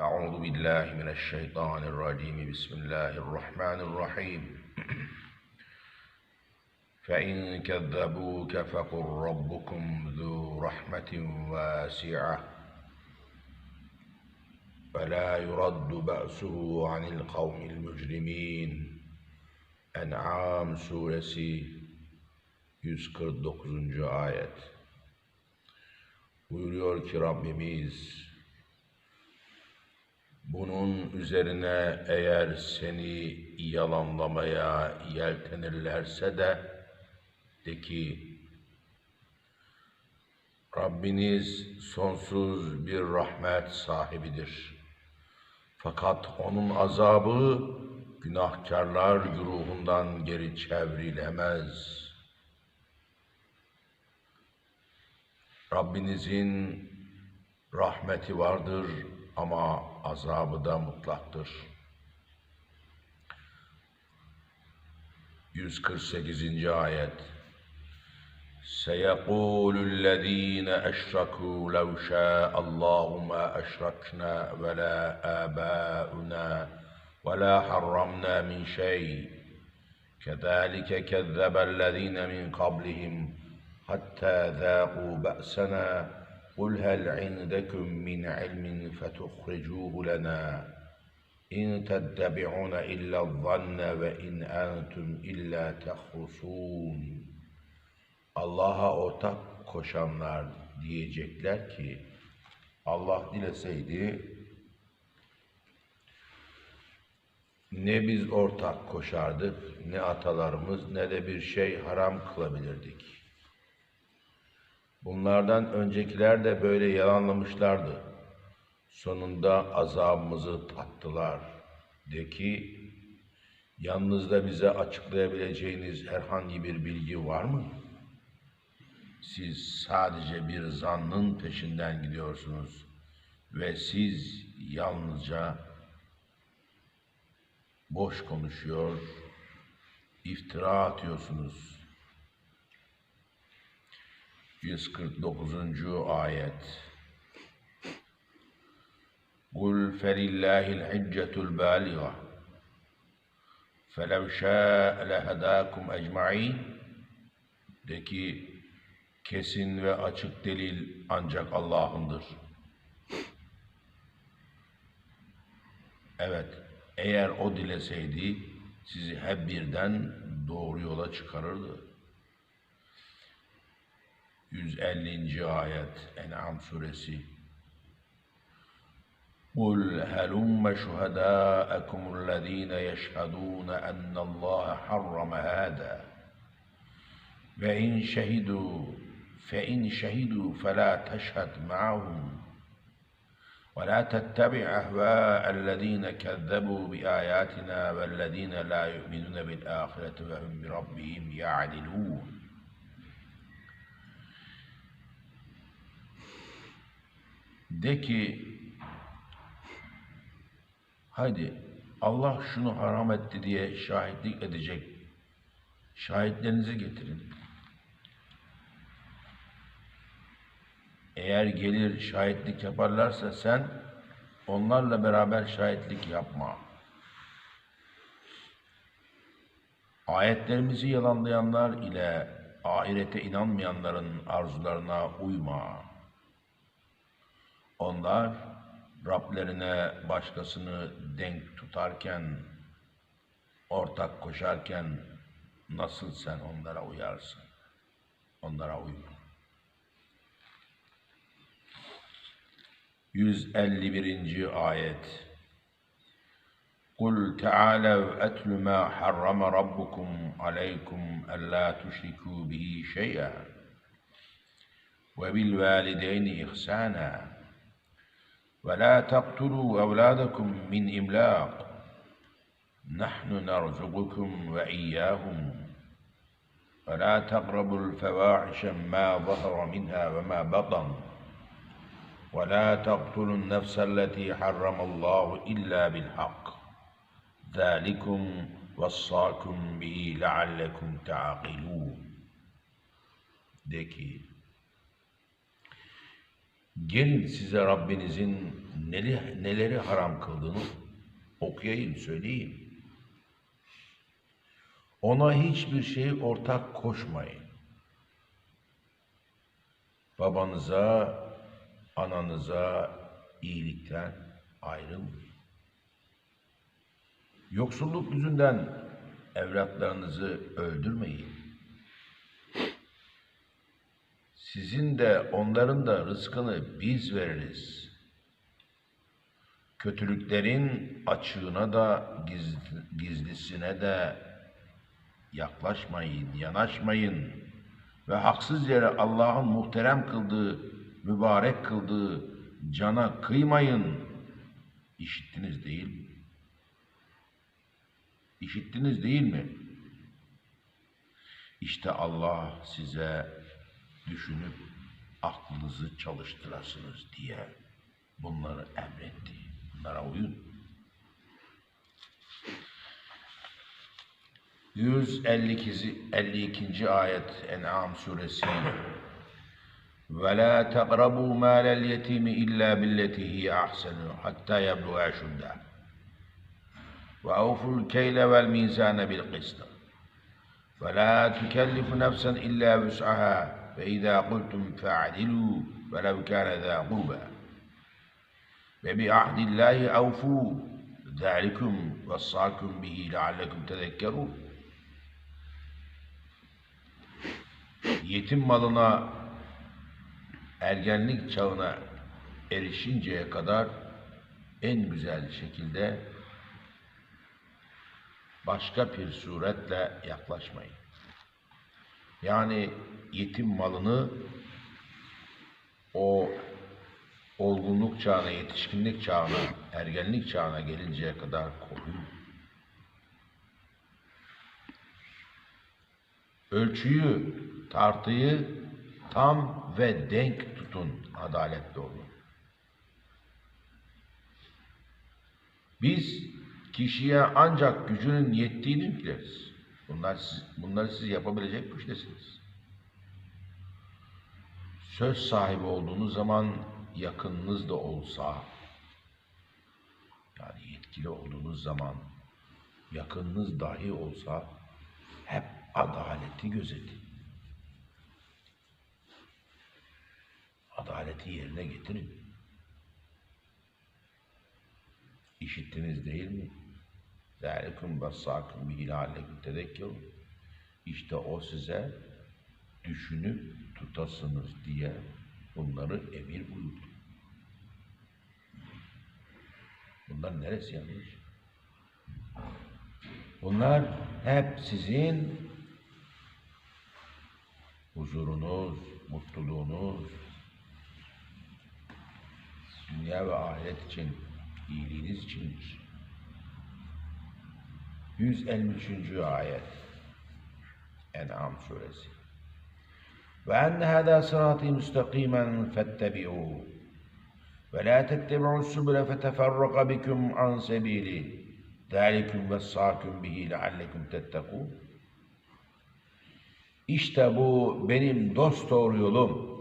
أعوذ بالله من الشيطان الرجيم. بسم الله الرحمن الرحيم. فإن كذبوك فقل ربكم ذو رحمة واسعة. فلا يرد بأسه عن القوم المجرمين. En'am suresi 149. ayet. Buyuruyor ki Rabbimiz bunun üzerine eğer seni yalanlamaya yeltenirlerse de de ki Rabbiniz sonsuz bir rahmet sahibidir. Fakat onun azabı günahkarlar güruhundan geri çevrilemez. Rabbinizin rahmeti vardır ama azabı da mutlaktır. 148. ayet سيقول الذين أشركوا لو شاء الله ما أشركنا ولا آباؤنا ولا حرمنا من شيء كذلك كذب الذين من قبلهم حتى ذاقوا بأسنا قل هل عندكم من علم فتخرجوه لنا إن تتبعون إلا الظن وإن أنتم إلا تخرصون Allah'a ortak koşanlar diyecekler ki Allah dileseydi ne biz ortak koşardık ne atalarımız ne de bir şey haram kılabilirdik. Bunlardan öncekiler de böyle yalanlamışlardı. Sonunda azabımızı tattılar. De ki, yalnızda bize açıklayabileceğiniz herhangi bir bilgi var mı? Siz sadece bir zannın peşinden gidiyorsunuz ve siz yalnızca boş konuşuyor, iftira atıyorsunuz. 149. ayet قُلْ فَلِلَّهِ الْحِجَّةُ الْبَالِغَةُ فَلَوْ شَاءَ لَهَدَاكُمْ اَجْمَعِينَ De ki, kesin ve açık delil ancak Allah'ındır. Evet, eğer o dileseydi sizi hep birden doğru yola çıkarırdı. 150. ayet En'am suresi قُلْ هَلُمَّ شُهَدَاءَكُمُ الَّذ۪ينَ يَشْهَدُونَ أَنَّ اللّٰهَ حَرَّمَ هَذَا وَاِنْ شَهِدُوا فَاِنْ شَهِدُوا فَلَا تَشْهَدْ مَعَهُمْ ولا تتبع أهواء الذين كذبوا بآياتنا والذين لا يؤمنون بالآخرة وهم بربهم يعدلون De ki, haydi Allah şunu haram etti diye şahitlik edecek şahitlerinizi getirin. Eğer gelir şahitlik yaparlarsa sen onlarla beraber şahitlik yapma. Ayetlerimizi yalanlayanlar ile ahirete inanmayanların arzularına uyma. Onlar Rablerine başkasını denk tutarken, ortak koşarken nasıl sen onlara uyarsın? Onlara uyma. 151. ayet قل تعالوا أتل ما حرم ربكم عليكم ألا تشركوا به شيئا وبالوالدين إحسانا ولا تقتلوا أولادكم من إملاق. نحن نرزقكم وإياهم. ولا تقربوا الفواحش ما ظهر منها وما بطن. ولا تقتلوا النفس التي حرم الله إلا بالحق. ذلكم وصاكم به لعلكم تعقلون. Gelin size Rabbinizin neleri, neleri haram kıldığını okuyayım, söyleyeyim. Ona hiçbir şey ortak koşmayın. Babanıza, ananıza iyilikten ayrılmayın. Yoksulluk yüzünden evlatlarınızı öldürmeyin. Sizin de onların da rızkını biz veririz. Kötülüklerin açığına da gizli- gizlisine de yaklaşmayın, yanaşmayın ve haksız yere Allah'ın muhterem kıldığı, mübarek kıldığı cana kıymayın. İşittiniz değil mi? İşittiniz değil mi? İşte Allah size düşünüp aklınızı çalıştırasınız diye bunları emretti. Bunlara uyun. 152. 52. ayet En'am suresi وَلَا تَقْرَبُوا مَالَ الْيَتِيمِ إِلَّا بِالَّتِي هِيَ أَحْسَنُ حَتَّى يَبْلُغَ أَشُدَّهُ وأوفوا الكيل والميزان بالقسط ولا تكلف نفسا إلا وسعها فإذا قلتم فاعدلوا ولو كان ذا قربى وبعهد الله أوفوا ذلكم وصاكم به لعلكم تذكرون Yetim malına ergenlik çağına erişinceye kadar en güzel şekilde başka bir suretle yaklaşmayın. Yani yetim malını o olgunluk çağına, yetişkinlik çağına, ergenlik çağına gelinceye kadar koruyun. Ölçüyü, tartıyı tam ve denk tutun, adaletli olun. Biz kişiye ancak gücünün yettiğini yükleriz. Bunlar siz, bunları siz yapabilecek güçtesiniz Söz sahibi olduğunuz zaman yakınınız da olsa, yani yetkili olduğunuz zaman yakınınız dahi olsa hep adaleti gözetin. Adaleti yerine getirin. İşittiniz değil mi? ذَٰلِكُمْ بَصَّاكُمْ بِهِ لَعَلَّكُمْ تَذَكَّرُونَ İşte o size düşünüp tutasınız diye bunları emir buyurdu. Bunlar neresi yanlış? Bunlar hep sizin huzurunuz, mutluluğunuz, dünya ve ahiret için, iyiliğiniz içindir. 153. ayet En'am suresi Ve enne hâdâ sırâtî müstakîmen fettebi'û ve lâ tettebi'û sübüle feteferraka bikum an sebîlî ذَٰلِكُمْ وَصَّاكُمْ بِهِ لَعَلَّكُمْ تَتَّقُونَ İşte bu benim dost doğru yolum.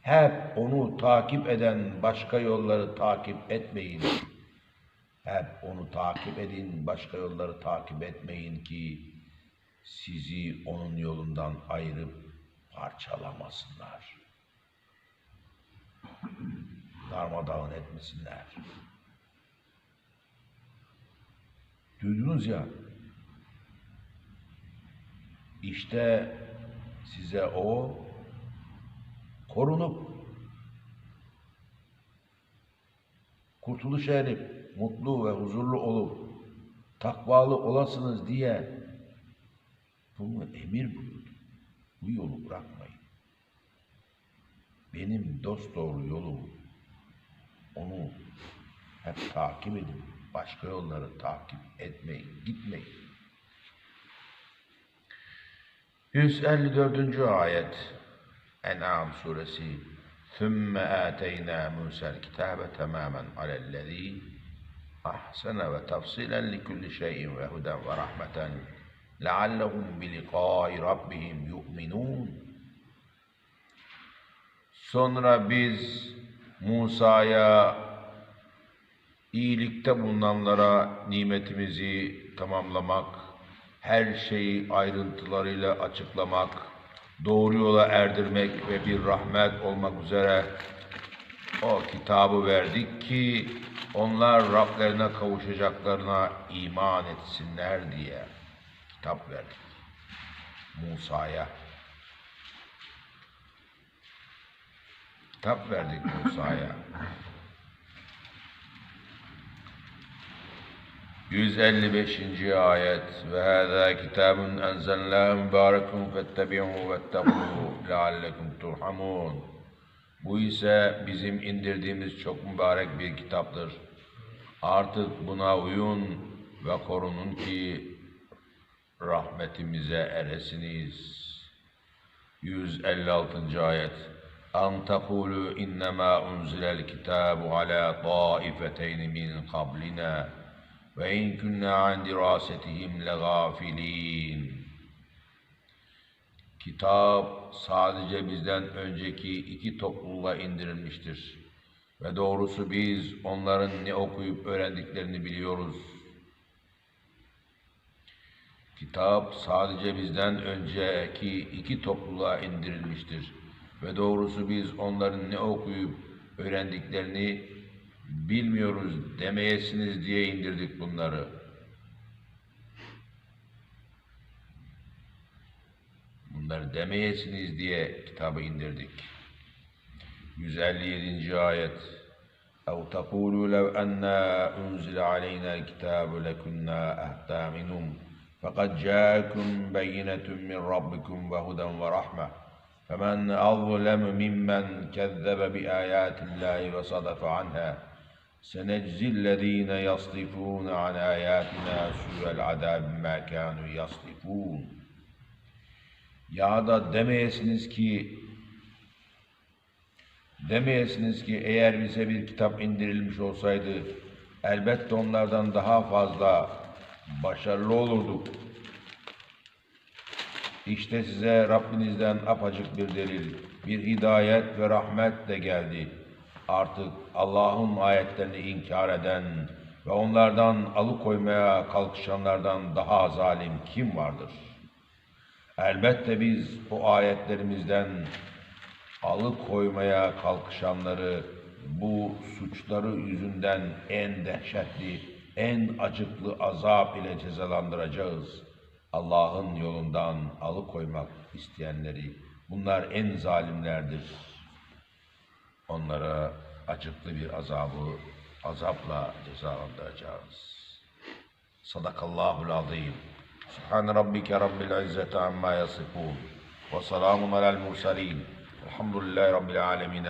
Hep onu takip eden başka yolları takip etmeyin. Hep onu takip edin, başka yolları takip etmeyin ki sizi onun yolundan ayırıp parçalamasınlar. Darmadağın etmesinler. Duydunuz ya. İşte size o korunup kurtuluş erip mutlu ve huzurlu olup takvalı olasınız diye bunu emir buyurdu Bu yolu bırakmayın. Benim dost doğru yolum onu hep takip edin. Başka yolları takip etmeyin, gitmeyin. 154. ayet En'am suresi ثُمَّ آتَيْنَا مُوسَى الْكِتَابَ تَمَامًا عَلَى الَّذ۪ي أَحْسَنَ وَتَفْصِيلًا لِكُلِّ شَيْءٍ وَهُدًى وَرَحْمَةً لَعَلَّهُمْ بِلِقَاءِ رَبِّهِمْ يُؤْمِنُونَ Sonra biz Musa'ya iyilikte bulunanlara nimetimizi tamamlamak, her şeyi ayrıntılarıyla açıklamak, doğru yola erdirmek ve bir rahmet olmak üzere o kitabı verdik ki onlar Rablerine kavuşacaklarına iman etsinler diye Kitap verdik Musa'ya. Kitap verdik Musa'ya. 155. ayet ve hâzâ kitabun enzelnâhu mübârekun fettebi'û vettegû leallekum turhamûn. Bu ise bizim indirdiğimiz çok mübarek bir kitaptır. Artık buna uyun ve korunun ki rahmetimize eresiniz. 156. ayet tekulu innema unzilel kitabu ala taifeteyn min qablina ve in kunna an dirasetihim legafilin Kitap sadece bizden önceki iki topluluğa indirilmiştir. Ve doğrusu biz onların ne okuyup öğrendiklerini biliyoruz. Kitap sadece bizden önceki iki topluluğa indirilmiştir. Ve doğrusu biz onların ne okuyup öğrendiklerini bilmiyoruz demeyesiniz diye indirdik bunları. Bunları demeyesiniz diye kitabı indirdik. 157. ayet اَوْ تَقُولُوا لَوْ أَنَّا أُنْزِلَ عَلَيْنَا الْكِتَابُ لَكُنَّا أَهْدَى مِنْهُمْ فَقَدْ جَاءَكُمْ بَيِّنَةٌ مِّن رَبِّكُمْ وَهُدًى وَرَحْمَةٌ فَمَنْ أَظْلَمُ مِمَّنْ كَذَّبَ بِآيَاتِ اللَّهِ وَصَدَفَ عَنْهَا سَنَجْزِي الَّذ۪ينَ يَصْدِفُونَ عَنْ آيَاتِنَا سُوءَ الْعَذَابِ مَا كَانُوا يَصْدِفُونَ Ya da demeyesiniz ki demeyesiniz ki eğer bize bir kitap indirilmiş olsaydı elbette onlardan daha fazla başarılı olurduk. İşte size Rabbinizden apacık bir delil, bir hidayet ve rahmet de geldi. Artık Allah'ın ayetlerini inkar eden ve onlardan alıkoymaya kalkışanlardan daha zalim kim vardır? Elbette biz o ayetlerimizden alıkoymaya kalkışanları bu suçları yüzünden en dehşetli, en acıklı azap ile cezalandıracağız. Allah'ın yolundan alıkoymak isteyenleri bunlar en zalimlerdir. Onlara acıklı bir azabı azapla cezalandıracağız. Sadakallahul azim. Subhan rabbike rabbil izzeti amma yasifun. Ve selamun alel mursalin. Elhamdülillahi rabbil alemin.